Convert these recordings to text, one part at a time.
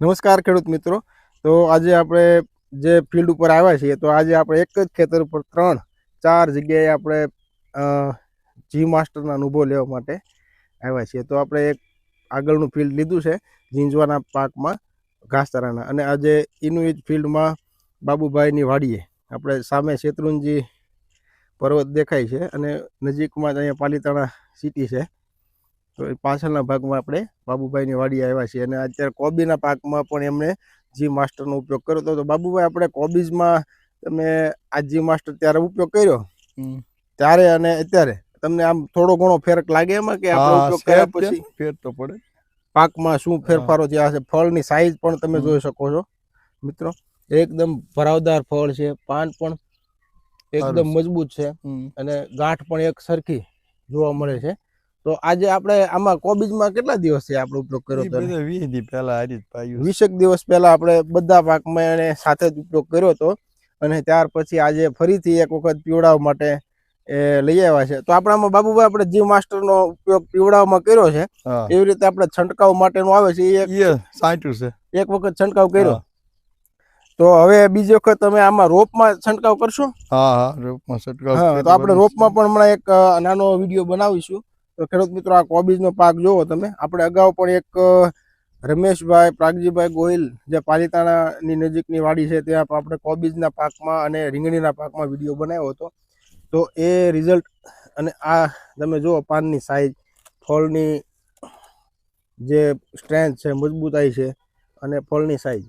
નમસ્કાર ખેડૂત મિત્રો. તો આજે આપણે જે ફિલ્ડ ઉપર આવ્યા છીએ, તો આજે આપણે એક જ ખેતર ઉપર ત્રણ, ચાર જગ્યાએ આપણે જી માસ્ટરના અનુભવ લેવા માટે આવ્યા છીએ. તો આપણે એક આગળનું ફિલ્ડ લીધું છે, ઝીંઝવાના પાકમાં ઘાસચારાના. અને આજે એનું જ ફિલ્ડમાં બાબુભાઈની વાડીએ આપણે સામે શેત્રુંજી પર્વત દેખાય છે અને નજીકમાં જ અહીંયા પાલીતાણા સિટી છે. તો એ પાછળના ભાગમાં આપણે બાબુભાઈની વાડી આવ્યા છીએ. અને અત્યારે કોબીના પાકમાં પણ એમણે જી માસ્ટરનો ઉપયોગ કર્યો હતો. તો બાબુભાઈ આપણે કોબીજમાં તમે આ જી માસ્ટર ત્યારે ઉપયોગ કર્યો? ત્યારે અને અત્યારે? તમને આમ થોડો ઘણો ફેરક લાગે એમાં કે આપણે ઉપયોગ કર્યા પછી? ફેર તો પડે. પાકમાં શું ફેરફારો થયા છે ફળની સાઈઝ પણ તમે જોઈ શકો છો. મિત્રો એકદમ ભરાવદાર ફળ છે. પાન પણ એકદમ મજબૂત છે. અને ગાંઠ પણ એક સરખી જોવા મળે છે. તો આજે આપણે આમાં કોબીજમાં કેટલા દિવસ છે આપણે ઉપયોગ કર્યો હતો વીસ દી પહેલા. વીસેક દિવસ પહેલા આપણે બધા પાકમાં એને સાથે જ ઉપયોગ કર્યો હતો. અને ત્યાર પછી આજે ફરીથી એક વખત પીવડાવ માટે એ લઈ આવ્યા છે. તો આપણામાં બાબુભાઈ આપણે માસ્ટર નો ઉપયોગ પીવડાવમાં કર્યો છે. એવી રીતે આપણે છંટકાવ માટેનો આવે છે. એ સાચું છે. એક વખત છંટકાવ કર્યો. તો હવે બીજી વખત તમે આમાં રોપમાં છંટકાવ કરશો? હા હા રોપમાં છંટકાવ તો આપણે રોપમાં પણ હમણાં એક નાનો વીડિયો બનાવીશું. તો ખેડૂત મિત્રો, આ કોબીજનો પાક જોવો તમે. આપણે અગાઉ પણ એક રમેશભાઈ, પ્રાગજીભાઈ ગોહિલ જે પાલિતાણાની નજીકની વાડી છે, ત્યાં આપણે કોબીજના પાકમાં અને રીંગણીના પાકમાં વીડિયો બનાવ્યો હતો. તો એ રિઝલ્ટ અને આ તમે જુઓ પાનની સાઈઝ ફળની જે સ્ટ્રેન્થ છે, મજબૂતાઈ છે અને ફળની સાઈઝ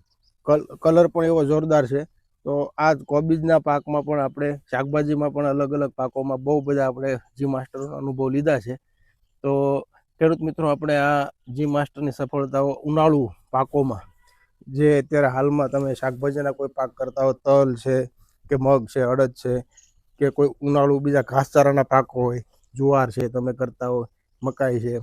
કલર પણ એવો જોરદાર છે. તો આ કોબીજના પાકમાં પણ આપણે, શાકભાજીમાં પણ અલગ અલગ પાકોમાં બહુ બધા આપણે જી માસ્ટરોનો અનુભવ લીધા છે. તો ખેડૂત મિત્રો, આપણે આ જી માસ્ટરની સફળતાઓ ઉનાળુ પાકોમાં, જે અત્યારે હાલમાં તમે શાકભાજીના કોઈ પાક કરતા હો, તલ છે કે મગ છે, અડદ છે, કે કોઈ ઉનાળુ બીજા ઘાસચારાના પાકો હોય, જુવાર છે, તમે કરતા હો, મકાઈ છે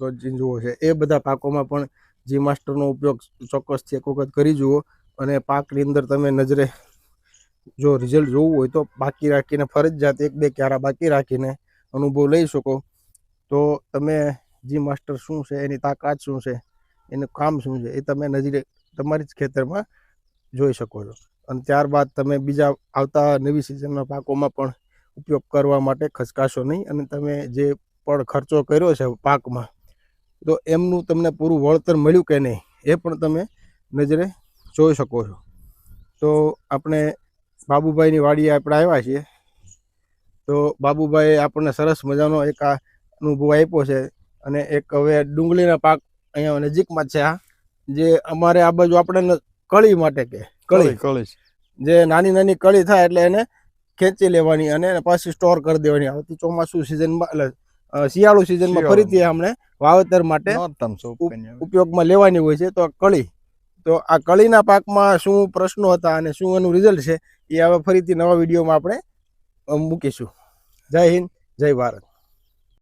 તો જીંજુઓ છે, એ બધા પાકોમાં પણ જી માસ્ટરનો ઉપયોગ ચોક્કસથી એક વખત કરી જુઓ અને પાકની અંદર તમે નજરે જો રિઝલ્ટ જોવું હોય તો બાકી રાખીને ફરજિયાત એક બે ક્યારા બાકી રાખીને અનુભવ લઈ શકો. તો તમે જી માસ્ટર શું છે, એની તાકાત શું છે, એનું કામ શું છે, એ તમે નજરે તમારી જ ખેતરમાં જોઈ શકો છો. અને ત્યારબાદ તમે બીજા આવતા નવી સિઝનના પાકોમાં પણ ઉપયોગ કરવા માટે ખચકાશો નહીં અને તમે જે પણ ખર્ચો કર્યો છે પાકમાં, તો એમનું તમને પૂરું વળતર મળ્યું કે નહીં, એ પણ તમે નજરે જોઈ શકો છો. તો આપણે બાબુભાઈની વાડીએ આપણે આવ્યા છીએ. તો બાબુભાઈએ આપણને સરસ મજાનો એક આ અનુભવ આપ્યો છે. અને એક હવે ડુંગળીના પાક અહીંયા નજીકમાં છે આ. જે અમારે આ બાજુ આપણે કળી માટે કે કળી. કળી જે નાની નાની કળી થાય એટલે એને ખેંચી લેવાની અને પાછી સ્ટોર કરી દેવાની. આવતી ચોમાસું સિઝનમાં એટલે શિયાળુ સિઝનમાં ફરીથી અમને વાવેતર માટે. ઉપયોગમાં લેવાની હોય છે. તો કળી તો આ કળીના પાકમાં શું પ્રશ્નો હતા અને શું એનું રિઝલ્ટ છે એ હવે ફરીથી નવા વિડીયોમાં આપણે મૂકીશું. જય હિન્દ જય ભારત.